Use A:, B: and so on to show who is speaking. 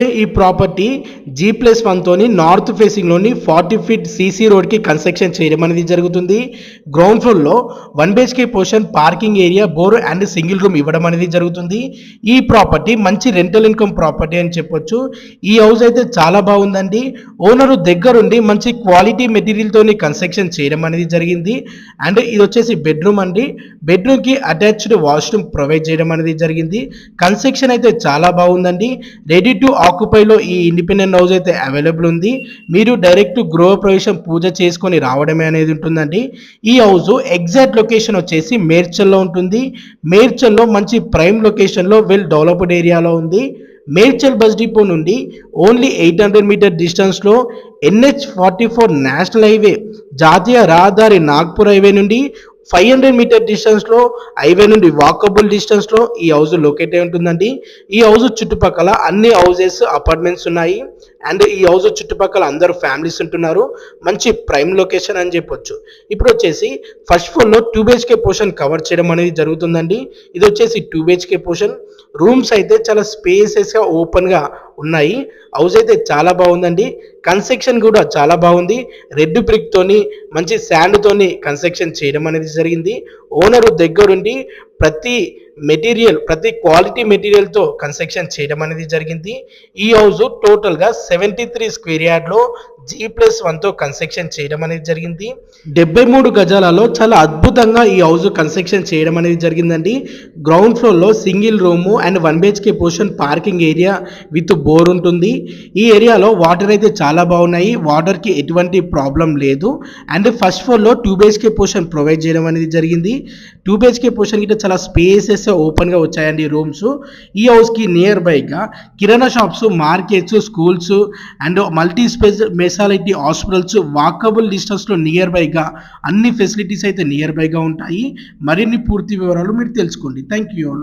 A: ఈ property G plus one తోని north ఫేసింగ్లోని ఫార్టీ ఫీట్ సీసీ రోడ్కి కన్స్ట్రక్షన్ చేయడం అనేది జరుగుతుంది. గ్రౌండ్ ఫ్లోర్లో one BHK portion parking area bore and single room ఇవ్వడం అనేది జరుగుతుంది. ఈ ప్రాపర్టీ మంచి రెంటల్ ఇన్కమ్ ప్రాపర్టీ అని చెప్పొచ్చు. ఈ హౌస్ అయితే చాలా బాగుందండి. ఓనరు దగ్గరుండి మంచి క్వాలిటీ మెటీరియల్తోని కన్స్ట్రక్షన్ చేయడం అనేది జరిగింది. అండ్ ఇది వచ్చేసి బెడ్రూమ్ అండి. బెడ్రూమ్కి అటాచ్డ్ వాష్రూమ్ ప్రొవైడ్ చేయడం అనేది జరిగింది. కన్స్ట్రక్షన్ అయితే చాలా బాగుందండి. రెడీ టు ఆక్యుపైలో ఈ ఇండిపెండెంట్ హౌస్ అయితే అవైలబుల్ ఉంది. మీరు డైరెక్ట్ గృహ ప్రవేశం పూజ చేసుకొని రావడమే అనేది ఉంటుందండి. ఈ హౌస్ ఎగ్జాక్ట్ లొకేషన్ వచ్చేసి మేడ్చల్లో ఉంటుంది. మేడ్చల్లో మంచి ప్రైమ్ లొకేషన్లో వెల్ డెవలప్డ్ ఏరియాలో ఉంది. మేడ్చల్ బస్ డిపో నుండి ఓన్లీ ఎయిట్ హండ్రెడ్ మీటర్ డిస్టెన్స్లో NH forty four national highway జాతీయ రహదారి నాగ్పూర్ హైవే నుండి ఫైవ్ హండ్రెడ్ మీటర్ డిస్టెన్స్లో హైవే నుండి వాకబుల్ డిస్టెన్స్లో ఈ హౌస్ లొకేట్ అయి ఉంటుందండి. ఈ హౌస్ చుట్టుపక్కల అన్ని హౌజెస్ అపార్ట్మెంట్స్ ఉన్నాయి. అండ్ ఈ హౌస్ చుట్టుపక్కల అందరూ ఫ్యామిలీస్ ఉంటున్నారు. మంచి ప్రైమ్ లొకేషన్ అని చెప్పొచ్చు. ఇప్పుడు వచ్చేసి ఫస్ట్ ఫ్లోర్లో టూ బిహెచ్కే పోర్షన్ కవర్ చేయడం అనేది జరుగుతుందండి. ఇది వచ్చేసి టూ బిహెచ్కే పోర్షన్. రూమ్స్ అయితే చాలా స్పేసెస్గా ఓపెన్గా ఉన్నాయి. హౌస్ అయితే చాలా బాగుందండి. కన్స్ట్రక్షన్ కూడా చాలా బాగుంది. రెడ్ బ్రిక్తోని మంచి శాండ్తోని కన్స్ట్రక్షన్ చేయడం అనేది జరిగింది. ఓనరు దగ్గరుండి ప్రతి మెటీరియల్ ప్రతి క్వాలిటీ మెటీరియల్తో కన్స్ట్రక్షన్ చేయడం అనేది జరిగింది. ఈ హౌస్ టోటల్గా సెవెంటీ త్రీ స్క్వేర్ యార్డ్లో జీ ప్లస్ వన్తో కన్స్ట్రక్షన్ చేయడం అనేది జరిగింది. డెబ్బై మూడు గజాలలో చాలా అద్భుతంగా ఈ హౌస్ కన్స్ట్రక్షన్ చేయడం అనేది జరిగిందండి. గ్రౌండ్ ఫ్లోర్లో single room and one BHK portion parking area with bore ఉంటుంది. ఈ ఏరియాలో వాటర్ అయితే చాలా బాగున్నాయి. వాటర్కి ఎటువంటి ప్రాబ్లం లేదు. అండ్ ఫస్ట్ ఫ్లోర్లో టూ బిహెచ్కే పోర్షన్ ప్రొవైడ్ చేయడం అనేది జరిగింది. టూ బిహెచ్కే పోర్షన్ గిట్ట చాలా స్పేసెస్ ఓపెన్గా వచ్చాయండి రూమ్స్ ఈ హౌస్కి near బైగా kirana shops markets schools and multi speciality hospitals walkable డిస్టెన్స్లో నియర్ బైగా అన్ని ఫెసిలిటీస్ అయితే నియర్ బైగా ఉంటాయి. మరిన్ని పూర్తి వివరాలు మీరు తెలుసుకోండి. Thank you